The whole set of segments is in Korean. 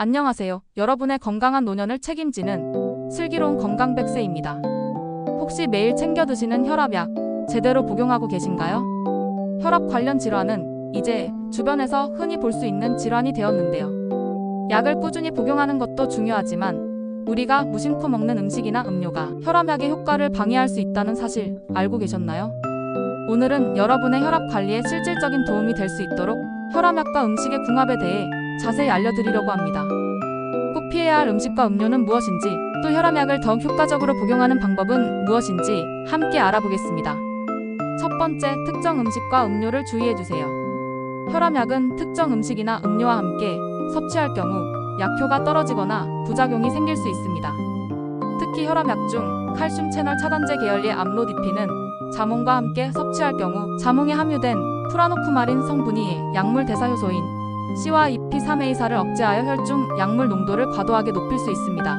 안녕하세요. 여러분의 건강한 노년을 책임지는 슬기로운 건강 백세입니다. 혹시 매일 챙겨 드시는 혈압약 제대로 복용하고 계신가요? 혈압 관련 질환은 이제 주변에서 흔히 볼 수 있는 질환이 되었는데요. 약을 꾸준히 복용하는 것도 중요하지만 우리가 무심코 먹는 음식이나 음료가 혈압약의 효과를 방해할 수 있다는 사실 알고 계셨나요? 오늘은 여러분의 혈압 관리에 실질적인 도움이 될 수 있도록 혈압약과 음식의 궁합에 대해 자세히 알려드리려고 합니다. 꼭 피해야 할 음식과 음료는 무엇인지, 또 혈압약을 더욱 효과적으로 복용하는 방법은 무엇인지 함께 알아보겠습니다. 첫 번째, 특정 음식과 음료를 주의해주세요. 혈압약은 특정 음식이나 음료와 함께 섭취할 경우 약효가 떨어지거나 부작용이 생길 수 있습니다. 특히 혈압약 중 칼슘 채널 차단제 계열의 암로디핀은 자몽과 함께 섭취할 경우 자몽에 함유된 프라노쿠마린 성분이 약물 대사 효소인 C와 EP3A사를 억제하여 혈중 약물 농도를 과도하게 높일 수 있습니다.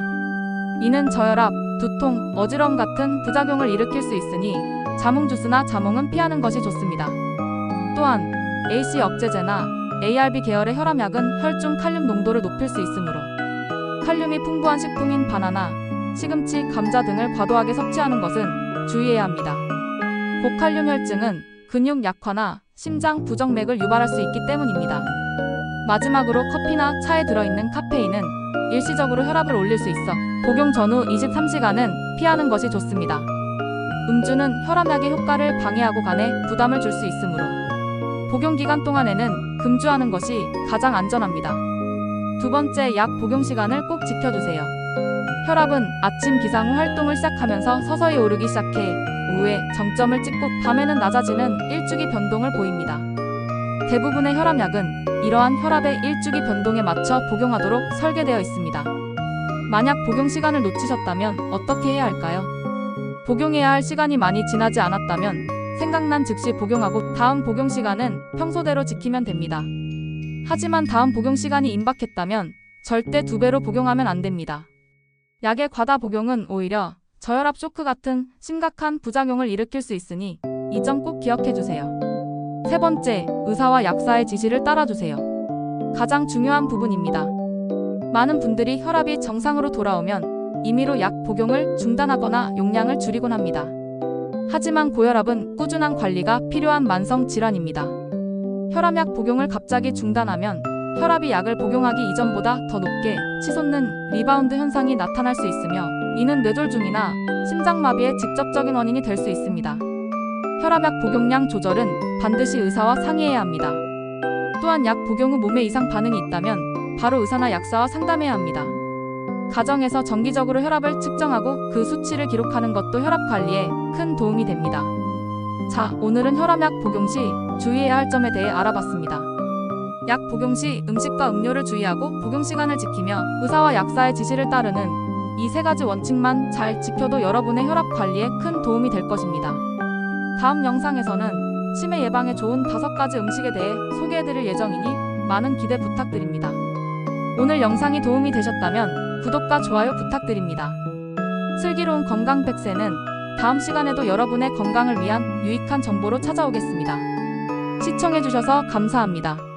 이는 저혈압, 두통, 어지러움 같은 부작용을 일으킬 수 있으니 자몽 주스나 자몽은 피하는 것이 좋습니다. 또한 AC 억제제나 ARB 계열의 혈압약은 혈중 칼륨 농도를 높일 수 있으므로 칼륨이 풍부한 식품인 바나나, 시금치, 감자 등을 과도하게 섭취하는 것은 주의해야 합니다. 고칼륨 혈증은 근육 약화나 심장 부정맥을 유발할 수 있기 때문입니다. 마지막으로 커피나 차에 들어있는 카페인은 일시적으로 혈압을 올릴 수 있어 복용 전후 23시간은 피하는 것이 좋습니다. 음주는 혈압약의 효과를 방해하고 간에 부담을 줄 수 있으므로 복용 기간 동안에는 금주하는 것이 가장 안전합니다. 두 번째, 약 복용 시간을 꼭 지켜주세요. 혈압은 아침 기상 후 활동을 시작하면서 서서히 오르기 시작해 오후에 정점을 찍고 밤에는 낮아지는 일주기 변동을 보입니다. 대부분의 혈압약은 이러한 혈압의 일주기 변동에 맞춰 복용하도록 설계되어 있습니다. 만약 복용 시간을 놓치셨다면 어떻게 해야 할까요? 복용해야 할 시간이 많이 지나지 않았다면 생각난 즉시 복용하고 다음 복용 시간은 평소대로 지키면 됩니다. 하지만 다음 복용 시간이 임박했다면 절대 두 배로 복용하면 안 됩니다. 약의 과다 복용은 오히려 저혈압 쇼크 같은 심각한 부작용을 일으킬 수 있으니 이 점 꼭 기억해 주세요. 세 번째, 의사와 약사의 지시를 따라주세요. 가장 중요한 부분입니다. 많은 분들이 혈압이 정상으로 돌아오면 임의로 약 복용을 중단하거나 용량을 줄이곤 합니다. 하지만 고혈압은 꾸준한 관리가 필요한 만성 질환입니다. 혈압약 복용을 갑자기 중단하면 혈압이 약을 복용하기 이전보다 더 높게 치솟는 리바운드 현상이 나타날 수 있으며 이는 뇌졸중이나 심장마비의 직접적인 원인이 될 수 있습니다. 혈압약 복용량 조절은 반드시 의사와 상의해야 합니다. 또한 약 복용 후 몸에 이상 반응이 있다면 바로 의사나 약사와 상담해야 합니다. 가정에서 정기적으로 혈압을 측정하고 그 수치를 기록하는 것도 혈압 관리에 큰 도움이 됩니다. 자, 오늘은 혈압약 복용 시 주의해야 할 점에 대해 알아봤습니다. 약 복용 시 음식과 음료를 주의하고 복용 시간을 지키며 의사와 약사의 지시를 따르는 이 세 가지 원칙만 잘 지켜도 여러분의 혈압 관리에 큰 도움이 될 것입니다. 다음 영상에서는 치매 예방에 좋은 다섯 가지 음식에 대해 소개해드릴 예정이니 많은 기대 부탁드립니다. 오늘 영상이 도움이 되셨다면 구독과 좋아요 부탁드립니다. 슬기로운 건강 백세는 다음 시간에도 여러분의 건강을 위한 유익한 정보로 찾아오겠습니다. 시청해주셔서 감사합니다.